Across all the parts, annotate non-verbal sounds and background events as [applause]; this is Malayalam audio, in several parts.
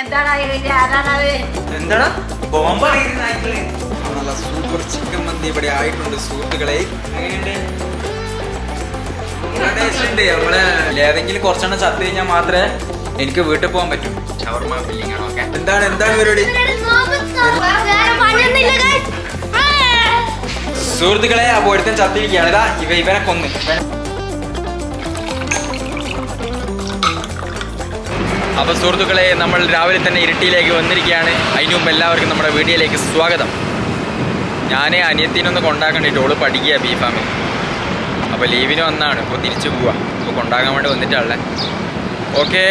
എന്താടാ എന്താടാ? ബോംബ് നല്ല സൂപ്പർ ചിക്കൻ മന്തി ഇവിടെ ആയിട്ടുണ്ട് സുഹൃത്തുക്കളെ. ഉണ്ട്. നമ്മൾ ഏതെങ്കിലും കുറച്ചെണ്ണം ചത്ത് കഴിഞ്ഞാൽ മാത്രമേ എനിക്ക് വീട്ടിൽ പോകാൻ പറ്റൂ. ഷവർമ ഫില്ലിംഗ് ആണ് ഓക്കെ എന്താണ് എന്താണ് പരിപാടി. സുഹൃത്തുക്കളെ അപ്പോഴത്തെ ചത്തിരിക്കുകയാണ്. ഇതാ ഇവ ഇവനെ കൊന്ന്. അപ്പോൾ സുഹൃത്തുക്കളെ നമ്മൾ രാവിലെ തന്നെ ഇരിട്ടിയിലേക്ക് വന്നിരിക്കുകയാണ്. അതിനു മുമ്പ് എല്ലാവർക്കും നമ്മുടെ വീഡിയോയിലേക്ക് സ്വാഗതം. ഞാൻ അനിയത്തിനൊന്ന് കൊണ്ടാക്കണ്ടിട്ട് ഓൾ പഠിക്കുക ബി ഫാമിൽ. അപ്പോൾ ലീവിന് വന്നാണ്. ഇപ്പോൾ തിരിച്ചു പോവുക അപ്പോൾ കൊണ്ടാക്കാൻ വേണ്ടി വന്നിട്ടാണ് ഓക്കെ.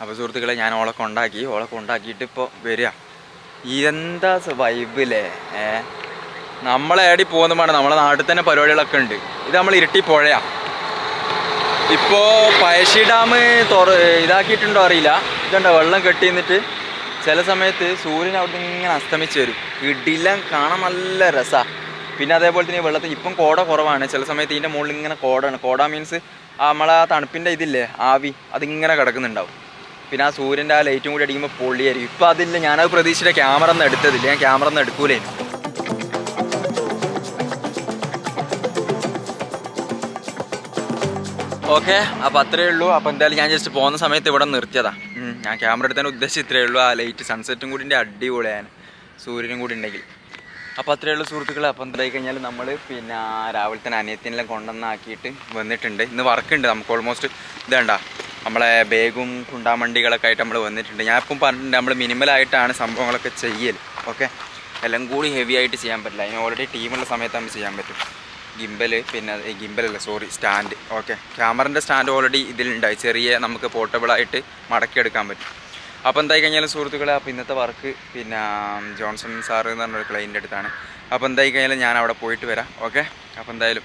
അപ്പോൾ സുഹൃത്തുക്കളെ ഞാൻ ഓളെ കൊണ്ടാക്കി. ഓളെ കൊണ്ടാക്കിയിട്ട് ഇപ്പോൾ വരിക ഇതെന്താ വൈബില്ലേ ഏ? നമ്മളെ ഏടി പോകുന്നതാണ്. നമ്മളെ നാട്ടിൽ തന്നെ പരിപാടികളൊക്കെ ഉണ്ട്. ഇത് നമ്മൾ ഇരട്ടി പുഴയാ. ഇപ്പോൾ പഴശ്ശി ഡാം തുറ ഇതാക്കിയിട്ടുണ്ടോ അറിയില്ല. ഇതുണ്ടോ വെള്ളം കെട്ടി നിന്നിട്ട് ചില സമയത്ത് സൂര്യൻ അവിടെ ഇങ്ങനെ അസ്തമിച്ച് വരും. ഇടിലം കാണാൻ നല്ല രസമാണ് പിന്നെ അതേപോലെ തന്നെ വെള്ളത്തിൽ ഇപ്പം കോട കുറവാണ്. ചില സമയത്ത് ഇതിന്റെ മുകളിൽ ഇങ്ങനെ കോടാണ്. കോട മീൻസ് നമ്മളെ ആ തണുപ്പിന്റെ ഇതില്ലേ ആവി അതിങ്ങനെ കിടക്കുന്നുണ്ടാവും. പിന്നെ ആ സൂര്യന്റെ ആ ലൈറ്റും കൂടി അടിക്കുമ്പോൾ പൊള്ളിയായിരിക്കും. ഇപ്പം അതില്ല. ഞാനത് പ്രതീക്ഷിച്ചിട്ട് ക്യാമറ ഒന്നും എടുത്തതില്ല. ഞാൻ ക്യാമറ ഒന്നും എടുക്കൂലേനു. ഓക്കെ അപ്പോൾ അത്രയേ ഉള്ളൂ. അപ്പോൾ എന്തായാലും ഞാൻ ജസ്റ്റ് പോകുന്ന സമയത്ത് ഇവിടെ നിർത്തിയതാ. ഞാൻ ക്യാമറ എടുത്തതിന് ഉദ്ദേശം ഇത്രയേ ഉള്ളൂ. ആ ലൈറ്റ് സൺസെറ്റും കൂടി അടിപൊളിയാണ്. സൂര്യനും കൂടി ഉണ്ടെങ്കിൽ. അപ്പോൾ അത്രയേ ഉള്ളൂ സുഹൃത്തുക്കളെ. അപ്പോൾ എന്തായി കഴിഞ്ഞാൽ നമ്മൾ പിന്നെ രാവിലെ തന്നെ അനിയത്തിനെല്ലാം കൊണ്ടുവന്നാക്കിയിട്ട് വന്നിട്ടുണ്ട്. ഇന്ന് വർക്കുണ്ട് നമുക്ക് ഓൾമോസ്റ്റ് ഇതേണ്ട നമ്മളെ ബാഗും കുണ്ടാമണ്ടികളൊക്കെ ആയിട്ട് നമ്മൾ വന്നിട്ടുണ്ട്. ഞാൻ ഇപ്പം പറഞ്ഞിട്ടുണ്ട് നമ്മൾ മിനിമലായിട്ടാണ് സംഭവങ്ങളൊക്കെ ചെയ്യൽ ഓക്കെ? എല്ലാം കൂടി ഹെവി ആയിട്ട് ചെയ്യാൻ പറ്റില്ല. അതിന് ഓൾറെഡി ടീമുള്ള സമയത്ത് നമുക്ക് ചെയ്യാൻ പറ്റും. ഗിംബൽ പിന്നെ ഗിംബലല്ല സോറി സ്റ്റാൻഡ് ഓക്കെ. ക്യാമറന്റെ സ്റ്റാൻഡ് ഓൾറെഡി ഇതിലുണ്ടായി. ചെറിയ നമുക്ക് പോർട്ടബിളായിട്ട് മടക്കിയെടുക്കാൻ പറ്റും. അപ്പോൾ എന്തായി കഴിഞ്ഞാലും സുഹൃത്തുക്കളെ അപ്പോൾ ഇന്നത്തെ വർക്ക് പിന്നെ ജോൺസൺ സാറ് എന്ന് പറഞ്ഞൊരു ക്ലൈന്റെ അടുത്താണ്. അപ്പോൾ എന്തായി കഴിഞ്ഞാലും ഞാൻ അവിടെ പോയിട്ട് വരാം. ഓക്കെ? അപ്പോൾ എന്തായാലും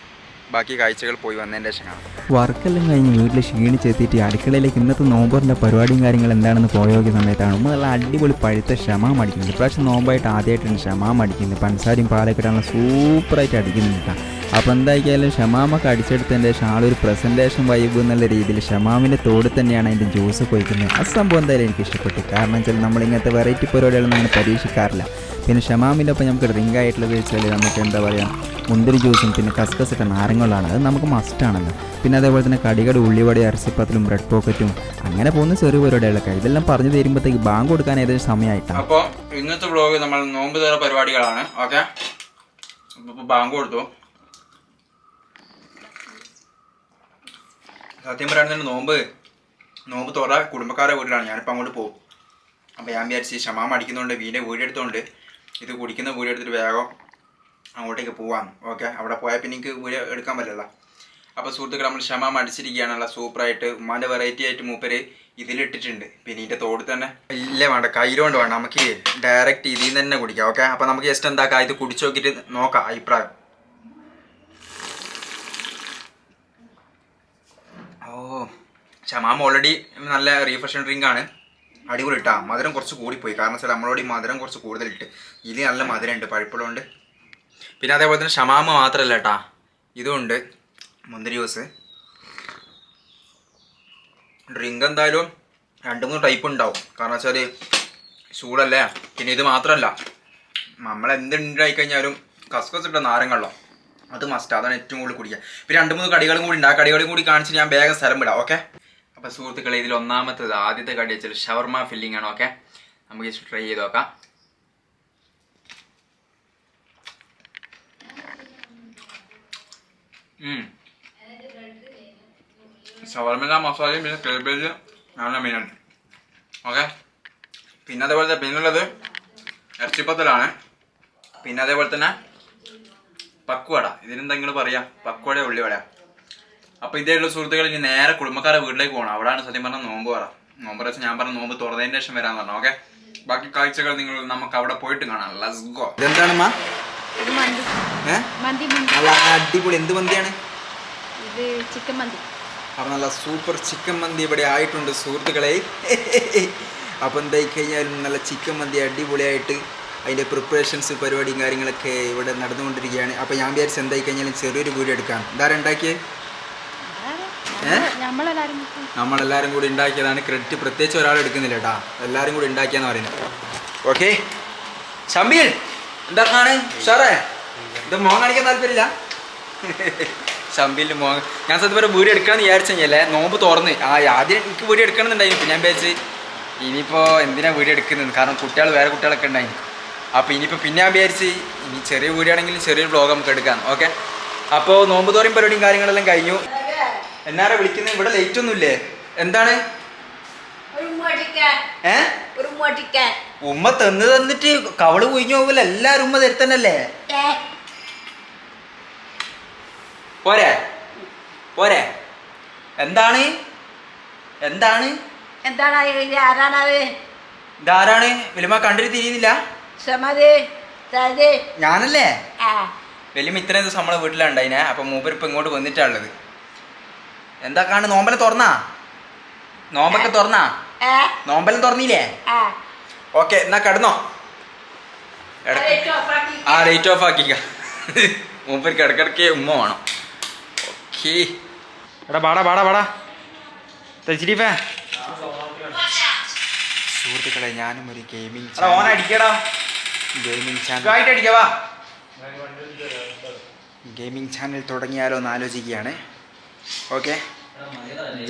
ബാക്കി കാഴ്ചകൾ പോയി വന്നതിന്റെ ശേഷം വർക്കെല്ലാം കഴിഞ്ഞ് വീട്ടിൽ ക്ഷീണിച്ചെത്തിയിട്ട് അടുക്കളയിലേക്ക് ഇന്നത്തെ നോമ്പറിന്റെ പരിപാടിയും കാര്യങ്ങൾ എന്താണെന്ന് പോയോഗ്യ സമയത്താണ്. നമ്മൾ നല്ല അടിപൊളി പഴുത്ത ക്ഷമാം അടിക്കുന്നത് ഇപ്രാവശ്യം നോമ്പായിട്ട് ആദ്യമായിട്ടാണ് ക്ഷമാം അടിക്കുന്നത് പഞ്ചസാരയും പാലക്കെട്ടാണ് സൂപ്പറായിട്ട് അടിക്കുന്നുണ്ട് കേട്ടോ. അപ്പോൾ എന്തായാലും ഷമാമൊക്കെ അടിച്ചെടുത്തതിന്റെ ശേഷം ആളൊരു പ്രസന്റേഷൻ വൈബ് എന്നുള്ള രീതിയിൽ ഷമാമിന്റെ തോട് തന്നെയാണ് അതിന്റെ ജ്യൂസ് കൊയ്ക്കുന്നത് ആ സംഭവം എന്തായാലും എനിക്ക് ഇഷ്ടപ്പെട്ടു. കാരണം വെച്ചാൽ നമ്മൾ ഇങ്ങനത്തെ വെറൈറ്റി പരിപാടികളൊന്നും അങ്ങനെ പരീക്ഷിക്കാറില്ല. പിന്നെ ഷമാമിന്റെ ഒപ്പം നമുക്ക് ഡ്രിങ്ക് ആയിട്ടുള്ളത് വെച്ചാൽ നമുക്ക് എന്താ പറയുക മുന്തിരി ജ്യൂസും പിന്നെ കസ്കസ് ഇട്ട നാരങ്ങളാണ് അത് നമുക്ക് മസ്റ്റാണല്ലോ പിന്നെ അതേപോലെ തന്നെ കടികടി ഉള്ളിവടി അരസിപ്പത്തിലും ബ്രെഡ് പോക്കറ്റും അങ്ങനെ പോകുന്ന ചെറിയ പരിപാടികളൊക്കെ. ഇതെല്ലാം പറഞ്ഞു തരുമ്പോഴത്തേക്ക് ബാങ്ക് കൊടുക്കാൻ ഏകദേശം സമയമായിട്ടാണ്. അപ്പോൾ ഇന്നത്തെ ബ്ലോഗ് നമ്മൾ നോമ്പ് തേറ പരിപാടികളാണ്. ഓക്കെ? ബാങ്ക് കൊടുത്തു. സത്യം പറയുകയാണെങ്കിൽ നോമ്പ് നോമ്പ് തുറ കുടുംബക്കാരുടെ വീട്ടിലാണ്. ഞാനിപ്പോൾ അങ്ങോട്ട് പോകും. അപ്പോൾ ഞാൻ വിചാരിച്ച് ക്ഷമാമടിക്കുന്നതുകൊണ്ട് വീടിന്റെ വീടെടുത്തുകൊണ്ട് ഇത് കുടിക്കുന്ന വീടെടുത്തിട്ട് വേഗം അങ്ങോട്ടേക്ക് പോവാം ഓക്കെ അവിടെ പോയാൽ പിന്നെ എനിക്ക് വീഡിയോ എടുക്കാൻ പറ്റില്ല. അപ്പോൾ സുഹൃത്തുക്കൾ നമ്മൾ ക്ഷമ അടിച്ചിരിക്കുകയാണല്ല സൂപ്പറായിട്ട് ഉമ്മാന്റെ വെറൈറ്റി ആയിട്ട് മൂപ്പര് ഇതിലിട്ടിട്ടുണ്ട്. പിന്നെ ഇതിന്റെ തോട് തന്നെ ഇല്ല വേണ്ട കയ്യിലോണ്ട് വേണ്ട നമുക്ക് ഡയറക്റ്റ് ഇതിൽ നിന്ന് തന്നെ കുടിക്കാം. ഓക്കെ അപ്പോൾ നമുക്ക് ജസ്റ്റ് എന്താക്കാം? ഇത് കുടിച്ചു നോക്കിയിട്ട് നോക്കാം അഭിപ്രായം. ഓ ക്ഷമാം ഓൾറെഡി നല്ല റീഫ്രഷൻ ഡ്രിങ്ക് ആണ്. അടിപൊളി ഇട്ടാ മധുരം കുറച്ച് കൂടിപ്പോയി. കാരണം വെച്ചാൽ നമ്മളോട് ഈ മധുരം കുറച്ച് കൂടുതലിട്ട്. ഇതിൽ നല്ല മധുരം ഉണ്ട് പഴുപ്പുള്ളതുകൊണ്ട്. പിന്നെ അതേപോലെ തന്നെ ഷമാമ മാത്രമല്ല കേട്ടാ ഇതുമുണ്ട് മുന്തിരി ജ്യൂസ്. ഡ്രിങ്ക് എന്തായാലും രണ്ട് മൂന്ന് ടൈപ്പ് ഉണ്ടാവും. കാരണം വെച്ചാൽ ചൂടല്ലേ? പിന്നെ ഇത് മാത്രമല്ല. നമ്മൾ എന്തുണ്ടായി കഴിഞ്ഞാലും കസ്കസ് ഇട്ട നാരങ്ങളോ അത് മസ്റ്റ് അതാണ് ഏറ്റവും കൂടുതൽ കുടിക്കുക. പിന്നെ രണ്ട് മൂന്ന് കടികളും കൂടി ഉണ്ട്. ആ കടികളും കൂടി കാണിച്ച് ഞാൻ വേഗം സ്ഥലം വിടാം. ഓക്കെ? അപ്പോൾ സുഹൃത്തുക്കളെ ഇതിൽ ഒന്നാമത്തത് ആദ്യത്തെ കടി വെച്ചാൽ ഷവർമ ഫില്ലിംഗ് ആണ് ഓക്കെ നമുക്ക് ട്രൈ ചെയ്ത് നോക്കാം. ഷവർമ മസാലയും പിന്നെ കേബേജ് ആണ് മെയിനായിട്ട് ഓക്കെ പിന്നെ അതേപോലെ പിന്നുള്ളത് ഇറച്ചിപ്പത്തലാണ്. പിന്നെ അതേപോലെ തന്നെ പക്വട നിങ്ങൾ പറയാ? പക്വട ഉള്ളിവട അപ്പൊ ഇതേയുള്ള ഉള്ള സുഹൃത്തുക്കൾ ഇനി നേരെ കുടുംബക്കാരെ വീട്ടിലേക്ക് പോകണം അവിടെയാണ് സത്യം പറഞ്ഞ നോമ്പ് പറ. നോമ്പ് വെച്ചാൽ ഞാൻ പറഞ്ഞ നോമ്പ് തുറന്നതിന് ശേഷം വരാൻ പറഞ്ഞു. ഓക്കെ ബാക്കി കാഴ്ചകൾ നിങ്ങൾ നമുക്ക് അവിടെ പോയിട്ട് കാണാം. ലസ് ഗോ ഇതെന്താണ് നല്ല അടിപൊളി. എന്ത് മന്തിയാണ്? ചിക്കൻ മന്തി. നല്ല സൂപ്പർ ചിക്കൻ മന്തി ഇവിടെ ആയിട്ടുണ്ട് സുഹൃത്തുക്കളെ. അപ്പൊ എന്തായി കഴിഞ്ഞാലും നല്ല ചിക്കൻ മന്തി അടിപൊളിയായിട്ട് അതിന്റെ പ്രിപ്പറേഷൻസ് പരിപാടിയും കാര്യങ്ങളൊക്കെ ഇവിടെ നടന്നുകൊണ്ടിരിക്കുകയാണ്. അപ്പോൾ ഞാൻ വിചാരിച്ചു എന്തായി കഴിഞ്ഞാലും ചെറിയൊരു വീഡിയോ എടുക്കാം. എന്താ ഉണ്ടാക്കിയത് നമ്മളെല്ലാരും കൂടി ഉണ്ടാക്കിയതാണ് ക്രെഡിറ്റ് പ്രത്യേകിച്ച് ഒരാൾ എടുക്കുന്നില്ല കേട്ടാ എല്ലാരും കൂടി ഉണ്ടാക്കിയെന്ന് പറയുന്നത് ഓക്കെ ഷംബീൽ എന്താണ് ഉഷാറേ? ഇത് മോൻ കാണിക്കാൻ താല്പര്യമില്ല. ഷംബീലിന് മോൻ. ഞാൻ സത്യം പറഞ്ഞ വീഡിയോ എന്ന് വിചാരിച്ചു കഴിഞ്ഞാലേ നോമ്പ് തുറന്ന്. ആ ആദ്യം എനിക്ക് വീഡിയോ എടുക്കണമെന്നുണ്ടായിരുന്നു പിന്നെ ഞാൻ വിചാരിച്ച് ഇനിയിപ്പോൾ എന്തിനാ വീഡിയോ എടുക്കുന്നത്? കാരണം കുട്ടികൾ വേറെ കുട്ടികളൊക്കെ ഉണ്ടായി അപ്പോൾ ഇനിയിപ്പോൾ പിന്നെ ഞാൻ വിചാരിച്ച് ഇനി ചെറിയ വീഡിയോ ആണെങ്കിലും ചെറിയൊരു ബ്ലോഗ് നമുക്ക് എടുക്കാം. ഓക്കെ അപ്പോൾ നോമ്പ് തുറയും പരിപാടിയും കാര്യങ്ങളെല്ലാം കഴിഞ്ഞു. എന്നാരാ വിളിക്കുന്നത് ഇവിടെ ലൈറ്റ് ഒന്നുമില്ലേ എന്താണ്? ഏ? ഉമ്മ തന്ന് തന്നിട്ട് കവൾ കുഞ്ഞു പോകില്ല എല്ലാരും ഉമ്മ തരുത്തന്നല്ലേ? പോരെ? പോരെ? എന്താണ്? എന്താണ്? എന്താണ്? ആരാണത് ഇതാരാണ് വലിയമ്മ കണ്ടിട്ട് തിരിയുന്നില്ല ഞാനല്ലേ? വലിയമ്മ ഇത്രയും ദിവസം നമ്മളെ വീട്ടിലുണ്ടായിനെ അപ്പൊ മൂപ്പരിപ്പ് ഇങ്ങോട്ട് വന്നിട്ടാണുള്ളത് എന്താ കാണു നോമ്പല തുറന്നാ? നോമ്പൊക്കെ തുറന്നാ? നോമ്പലും തുറന്നില്ലേ? ഓക്കെ എന്നാ കടന്നോ. ആ ലൈറ്റ് ഓഫ് ആക്കിക്ക മൂപ്പർക്ക് ഇടക്കിടക്ക് ഉമ്മ വേണം. ഓക്കേ. എടാ പാടാ പാടാ പാടാ. തെച്ചിരിപ്പേ സുഹൃത്തുക്കളെ ഞാനും ഒരു ഗെയിമിംഗ് ഓൻ അടിക്കടാ. ഗെയിമിംഗ് ചാനൽ അടിക്കവാ ഗെയിമിംഗ് ചാനൽ തുടങ്ങിയാലോ എന്ന് ആലോചിക്കുകയാണ്. ഓക്കെ.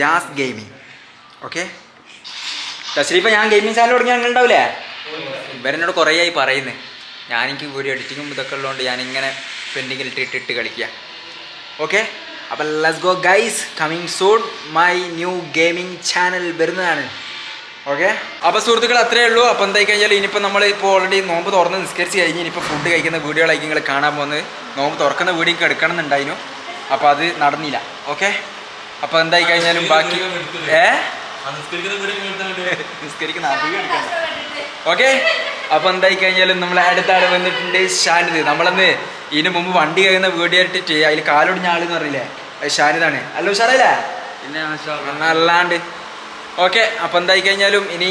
ജാസ് ഗെയിമിംഗ് ഓക്കെ തശ്രീഫ ഞാൻ ഗെയിമിംഗ് ചാനൽ തുടങ്ങി അങ്ങനെ ഉണ്ടാവില്ലേ ഇവരെന്നോട് കുറേ ആയി പറയുന്നത് ഞാനെനിക്ക് വീഡിയോ എഡിറ്റിങ്ങും ഇതൊക്കെ ഉള്ളതുകൊണ്ട് ഞാനിങ്ങനെ പെൻഡിങ്ങിൽ ഇട്ടിട്ട് കളിക്കുക ഓക്കെ അപ്പം let's go guys coming soon my new gaming channel വരുന്നതാണ്. ഓക്കെ അപ്പോൾ സുഹൃത്തുക്കൾ അത്രയേ ഉള്ളൂ. അപ്പം എന്തായി കഴിഞ്ഞാൽ ഇനിയിപ്പോൾ നമ്മൾ ഇപ്പോൾ ഓൾറെഡി നോമ്പ് തുറന്ന് നിസ്കരിച്ച് കഴിഞ്ഞ് ഇനിയിപ്പോൾ ഫുഡ് കഴിക്കുന്ന വീഡിയോകളായിരിക്കും നിങ്ങൾ കാണാൻ പോകുന്നത്. നോമ്പ് തുറക്കുന്ന വീഡിയോ എടുക്കണം എന്നുണ്ടായിരുന്നു അപ്പോൾ അത് നടന്നില്ല. ഓക്കെ അപ്പോൾ എന്തായി കഴിഞ്ഞാലും ബാക്കി ഏ? നിസ്കരിക്കുന്ന ഓക്കെ? അപ്പൊ എന്തായി കഴിഞ്ഞാലും നമ്മൾ അടുത്ത ആൾ വന്നിട്ടുണ്ട് ഷാനിദ് നമ്മളന്ന് ഇതിനു മുമ്പ് വണ്ടി കഴിയുന്ന വീഡിയോ ഇട്ടിട്ട് അതിൽ കാലൊടിഞ്ഞ ആളെന്ന് പറഞ്ഞില്ലേ? അത് ഷാനിദാണ് അല്ല ഉഷാറല്ലേ? അല്ലാണ്ട്. ഓക്കെ അപ്പൊ എന്തായി കഴിഞ്ഞാലും ഇനി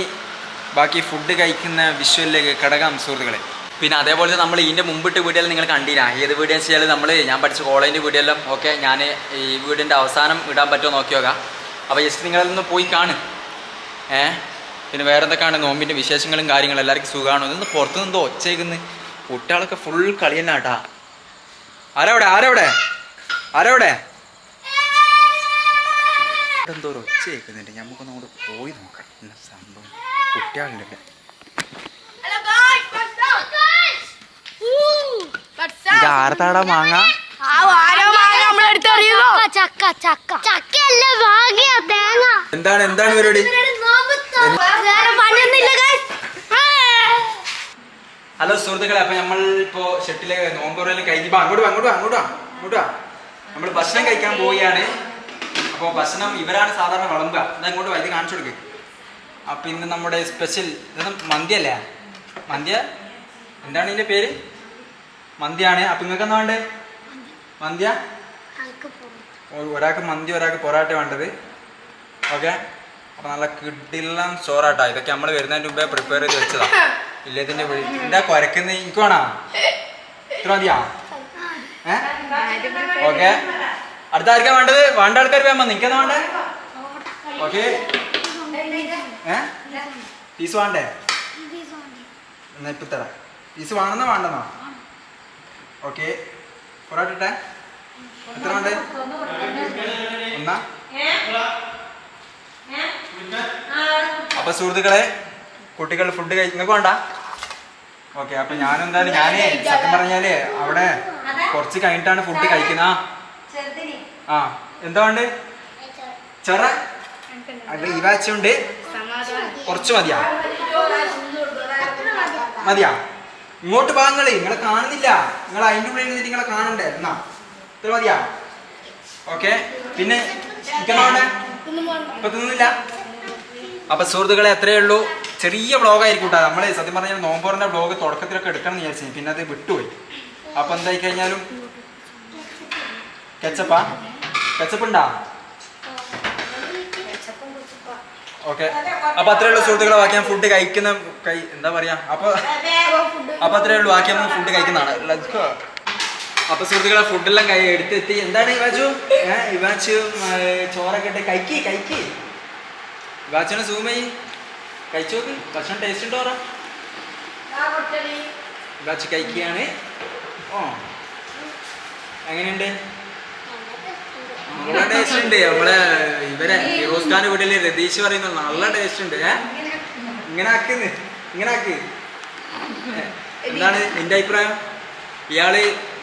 ബാക്കി ഫുഡ് കഴിക്കുന്ന വിഷ്വലിലേക്ക് കടകാം സുഹൃത്തുക്കളെ. പിന്നെ അതേപോലെ നമ്മൾ ഇതിന്റെ മുമ്പിട്ട് വീഡിയോ നിങ്ങൾ കണ്ടില്ല. ഏത് വീഡിയോ വെച്ചാൽ നമ്മൾ ഞാൻ പഠിച്ച കോളേജിന്റെ വീഡിയോ ഓക്കെ ഞാൻ ഈ വീടിന്റെ അവസാനം ഇടാൻ പറ്റുമോ നോക്കി നോക്കാം. അപ്പോൾ ജസ്റ്റ് നിങ്ങളതൊന്ന് പോയി കാണും. ഏ? പിന്നെ വേറെ എന്തൊക്കെയാണ് നോമ്പിന്റെ വിശേഷങ്ങളും കാര്യങ്ങളും? എല്ലാവർക്കും സുഖമാണോ? ഇതൊന്ന് പുറത്തു നിന്ന് ഒച്ചേക്കുന്നു കുട്ടികളൊക്കെ ഫുൾ കളി തന്നെ കേട്ടാ ആരവിടെ? ആരവിടെ? ആരവിടെ? എന്തോ ഒരു ഒച്ച നമുക്കൊന്ന് അങ്ങോട്ട് പോയി നോക്കാം. സംഭവം? കുട്ടികളുണ്ട് ഇവിടെ ഹലോ ഗായ്സ് വാട്സ് ഇത് ആരത്താടാ മാങ്ങ? ചക്ക ചക്ക ചക്കയല്ല വാങ്ങിയ തേങ്ങ. എന്താണ് എന്താണ് പരിപാടി? ഹലോ സുഹൃത്തുക്കളെ അപ്പൊ നമ്മൾ ഇപ്പോ ഷെട്ടിലെ നോമ്പുറയിൽ കഴിഞ്ഞപ്പോ അങ്ങോട്ട് അങ്ങോട്ട് അങ്ങോട്ട് അങ്ങോട്ട് നമ്മൾ ഭക്ഷണം കഴിക്കാൻ പോവുകയാണ്. അപ്പോൾ ഭക്ഷണം ഇവരാണ് സാധാരണ വിളമ്പുക. അങ്ങോട്ട് വാ, കാണിച്ചു കൊടുക്ക്. അപ്പൊ ഇന്ന് നമ്മുടെ സ്പെഷ്യൽ ഇത് മന്തി അല്ലേ മന്തിയ? എന്താണ് ഇതിന്റെ പേര്? മന്തിയാണ്. അപ്പൊ നിങ്ങൾക്ക് എന്താ വേണ്ടേ മന്തിയ? ഒരാൾക്ക് മന്തി ഒരാൾക്ക് പൊറാട്ട വേണ്ടത്. ഓക്കെ? അപ്പൊ നല്ല കിഡില്ലാം ചോറാട്ടാ. ഇതൊക്കെ നമ്മൾ വരുന്നതിന് മുമ്പേ പ്രിപ്പയർ ചെയ്ത് വെച്ചതാ. ഇല്ലതിന്റെ എന്താ കുരക്കുന്ന എനിക്ക് വേണോ? ഇത്ര മതിയാ? ഏ? ഓക്കെ? അടുത്ത ആർക്കാ വേണ്ടത്? വേണ്ട ആൾക്കാർ വേണം നിനക്കെന്താ വേണ്ടേ? ഓക്കെ? ഏ? പീസ് വേണ്ടേ? എന്നാ ഇപ്പൊ തരാം പീസ് വേണമെന്നോ വേണ്ടെന്നോ? ഓക്കെ പൊറോട്ട എത്ര ഉണ്ട്? അപ്പൊ സുഹൃത്തുക്കളെ കുട്ടികൾ ഫുഡ് കഴി നിങ്ങൾക്ക് വേണ്ട. ഓക്കെ അപ്പൊ ഞാനെന്തായാലും ഞാനേ സത്യം പറഞ്ഞാൽ അവിടെ കുറച്ച് കഴിഞ്ഞിട്ടാണ് ഫുഡ് കഴിക്കുന്ന. ആ എന്താ ഉണ്ട് ചെറ? അത് ഈ വാച്ചുണ്ട് കുറച്ച് മതിയാ? മതിയാ? ഇങ്ങോട്ട് ഭാഗങ്ങൾ നിങ്ങളെ. കാണുന്നില്ല. നിങ്ങൾ അതിന്റെ ഉള്ളിൽ നിന്ന് നിങ്ങളെ കാണണ്ടേ? എന്നാ ഇത്ര മതിയാ. ഓക്കെ. പിന്നെ ഇപ്പൊ തിന്നില്ല? അപ്പൊ സുഹൃത്തുക്കളെ എത്രയേ ഉള്ളൂ. ചെറിയ വ്ളോഗായിരിക്കും കേട്ടോ നമ്മൾ സത്യം പറഞ്ഞാൽ നോമ്പോറിന്റെ വ്ളോഗ് തുടക്കത്തിലൊക്കെ എടുക്കണം എന്ന് വിചാരിച്ചു. പിന്നെ അത് വിട്ടുപോയി. അപ്പൊ എന്തായി കഴിഞ്ഞാലും? കെച്ചപ്പാ? കെച്ചപ്പ് ഉണ്ടാ? ഓക്കെ. അപ്പൊ അത്രയുള്ള സുഹൃത്തുക്കളെ. ബാക്കി ഞാൻ ഫുഡ് കഴിക്കുന്ന കൈ എന്താ പറയാ? അപ്പൊ അപ്പൊ അത്രേ ഉള്ളൂ. ബാക്കി നമ്മൾ ഫുഡ് കഴിക്കുന്നതാണ്. അപ്പൊ സുഹൃത്തുക്കളെ ഫുഡെല്ലാം കൈ എടുത്തെത്തി. എന്താണ് ഇവാച്ചു ഏഹ് ഇവാച്ചു ചോറൊക്കെ ഇട്ട് കൈക്ക് കൈക്ക് ഇവാച്ചിനെ സൂം ചെയ്യ്. കഴിച്ചു നോക്ക്. ഭക്ഷണം ടേസ്റ്റ് ഉണ്ടോ ഇവാച്ചു കഴിക്കുകയാണ്. ഓ. എങ്ങനെയുണ്ട്? നല്ല ടേസ്റ്റ് ഉണ്ട്. നമ്മളെ ഇവരെ ഫിറോസ് ഖാൻ വീട്ടിൽ രതീഷ് പറയുന്ന നല്ല ടേസ്റ്റ് ഉണ്ട്. ഏ? ഇങ്ങനെ ആക്കുന്നു ഇങ്ങനെ ആക്ക്. [laughs] എന്താണ് നിന്റെ അഭിപ്രായം? ഇയാൾ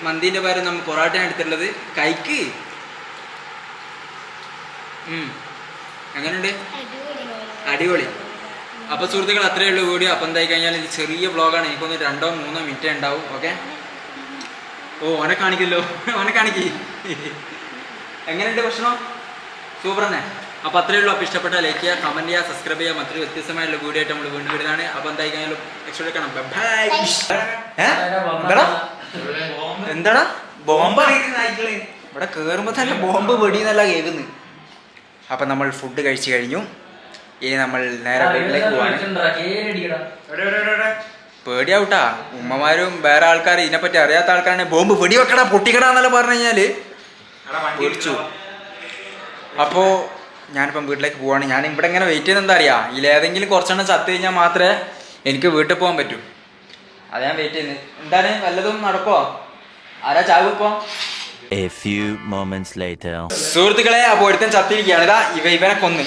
മന്തിന്റെ പകരം നമ്മൾ പൊറാട്ടയാണ് എടുത്തിട്ടുള്ളത്. കൈക്ക്. എങ്ങനെയുണ്ട് അടിപൊളി. അപ്പൊ സുഹൃത്തുക്കൾ അത്രയേ ഉള്ളൂ വീഡിയോ. അപ്പം എന്തായി കഴിഞ്ഞാൽ ഇത് ചെറിയ വ്ളോഗാണ്. എനിക്കൊന്ന് രണ്ടോ മൂന്നോ മിനിറ്റ് ഉണ്ടാവും ഓക്കെ? ഓ ഓനെ കാണിക്കല്ലോ [laughs] ഓനെ കാണിക്കി. [laughs] എങ്ങനെയുണ്ട് ഭക്ഷണം? സൂപ്പർ തന്നെ അപ്പൊ അത്രയേ ഉള്ളൂ. അപ്പൊ ഇഷ്ടപ്പെട്ട ലൈക്ക് ചെയ്യുക കമന്റ് ചെയ്യുക സബ്സ്ക്രൈബ് ചെയ്യുക. മറ്റൊരു വ്യത്യസ്തമായുള്ള വീഡിയോ ആയിട്ട് നമ്മൾ വീണ്ടും വരുന്നതാണ്. അപ്പൊ എന്തായി കഴിഞ്ഞാലും നെക്സ്റ്റ് കാണാം. ബൈ എന്താടാ? എന്താടാ? ബോംബ് ഇവിടെ കേറുമ്പോ തന്നെ ബോംബ് വെടിയെന്നല്ല കേൾക്കുന്നു. അപ്പൊ നമ്മൾ ഫുഡ് കഴിച്ചു കഴിഞ്ഞു. ഇനി നമ്മൾ നേരെ വീട്ടിലേക്ക് പോവാണ്. പേടിയാവൂട്ടാ. ഉമ്മമാരും വേറെ ആൾക്കാർ ഇതിനെപ്പറ്റി അറിയാത്ത ആൾക്കാരാണ് ബോംബ് വെടി വെക്കടാ പൊട്ടിക്കടാ എന്നെല്ലാം പറഞ്ഞു കഴിഞ്ഞാൽ. പേടിച്ചു. അപ്പോ ഞാനിപ്പം വീട്ടിലേക്ക് പോവാണ്. ഞാൻ ഇവിടെ ഇങ്ങനെ വെയിറ്റ് ചെയ്യുന്നത് എന്താ അറിയാ? ഇതിലേതെങ്കിലും കുറച്ചെണ്ണം ചത്ത് കഴിഞ്ഞാൽ മാത്രമേ എനിക്ക് വീട്ടിൽ പോകാൻ പറ്റൂ. അത് ഞാൻ വെയിറ്റ് ചെയ്യുന്നത്. എന്താണ്? വല്ലതും നടക്കോ ആരാ ചാവ് ഇപ്പോ A few moments later. സുഹൃത്തുക്കളെ അപ്പോൾ ഒരുത്തൻ ചത്തിരിക്കുകയാണ്. ഇതാ ഇവ ഇവനെ കൊന്ന്.